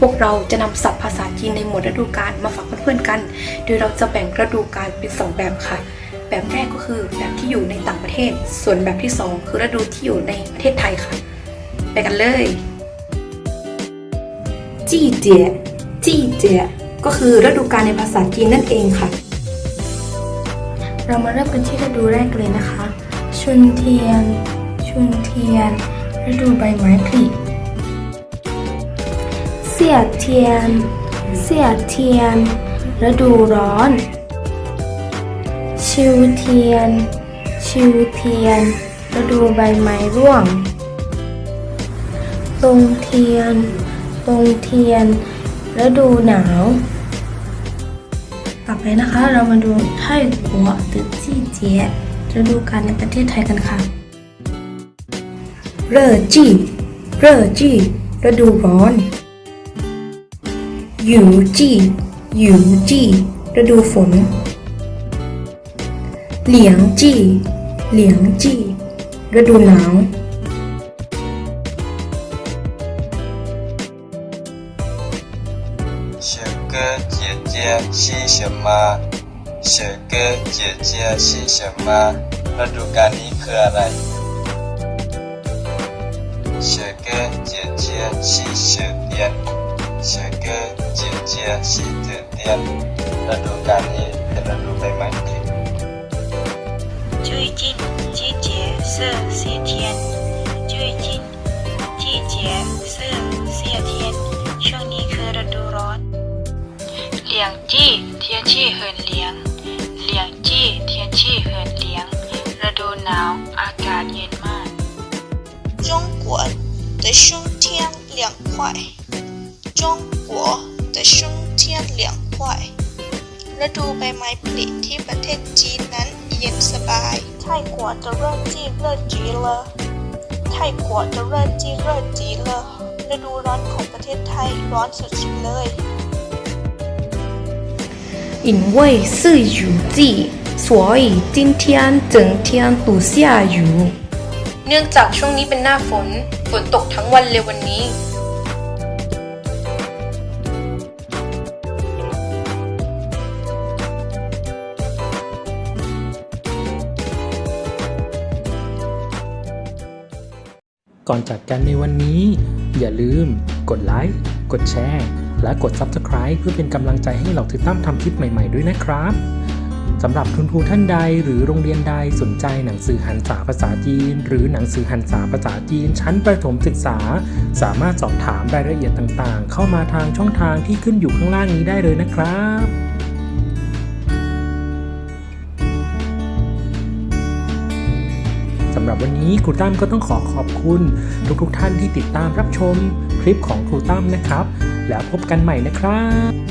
พวกเราจะนำศัพท์ภาษาจีนในหมวดฤดูกาลมาฝากเพื่อนๆกัน โดยเราจะแบ่งฤดูกาลเป็นสองแบบค่ะ แบบแรกก็คือแบบที่อยู่ในต่างประเทศ ส่วนแบบที่สองคือฤดูที่อยู่ในประเทศไทยค่ะ ไปกันเลยจี้เจียจี้เจียก็คือฤดูกาลในภาษาจีนนั่นเองค่ะ เรามาเริ่มกันที่ฤดูแรกเลยนะคะ ชุนเทียน ชุนเทียน ฤดูใบไม้ผลิเสี่ยเทียน เสี่ยเทียน ฤดูร้อน ชิวเทียน ชิวเทียน ฤดูใบไม้ร่วง ตรงเทียน ตรงเทียน ฤดูหนาว ต่อไปนะคะ เรามาดูไท่กัวหรือจี้เจียฤดูกาลในประเทศไทยกันค่ะ เร่อจี้เร่อจี้ฤดูร้อน หยูจี้ หยูจี้ฤดูฝน เหลียงจี้ เหลียงจี้ฤดูหนาว 小哥姐姐是什么？小哥姐姐是什么？ฤดูกาลนี้คืออะไร 姐姐是春天ฤดูกาลนี้เป็นฤดูใบไม้ผลิ 最近季节是夏天，最近季节是夏天，ช่วงนี้คือฤดูร้อนเหลียงจี้天气很凉เหลียงจี้天气很凉ฤดูหนาวอากาศเย็นมาก 中国的春天凉快，中国的春 天凉快ฤดูใบไม้ผลิที่ประเทศจีนนั้นเย็นสบาย泰国的热季热极了泰国的热季热极了ฤดูร้อนของประเทศไทยร้อนสุดๆเลย 因为是雨季，所以今天整天都下雨。เนื่องจากช่วงนี้เป็นหน้าฝน ฝนตกทั้งวันเลยวันนี้ ก่อนจากกันในวันนี้ อย่าลืม กดไลค์ กดแชร์ และกด Subscribe เพื่อเป็นกำลังใจให้เราถือตั้มทำคลิปใหม่ๆด้วยนะครับสำหรับทุนครูท่านใดหรือโรงเรียนใดสนใจหนังสือหันษาภาษาจีน หรือหนังสือหันษาภาษาจีน ชั้นประถมศึกษา สามารถสอบถามรายละเอียดต่างๆ เข้ามาทางช่องทางที่ขึ้นอยู่ข้างล่างนี้ได้เลยนะครับ วันนี้ครูตั้มก็ต้องขอขอบคุณทุกๆทท่านที่ติดตามรับชมคลิปของครูตั้มนะครับ แล้วพบกันใหม่นะครับ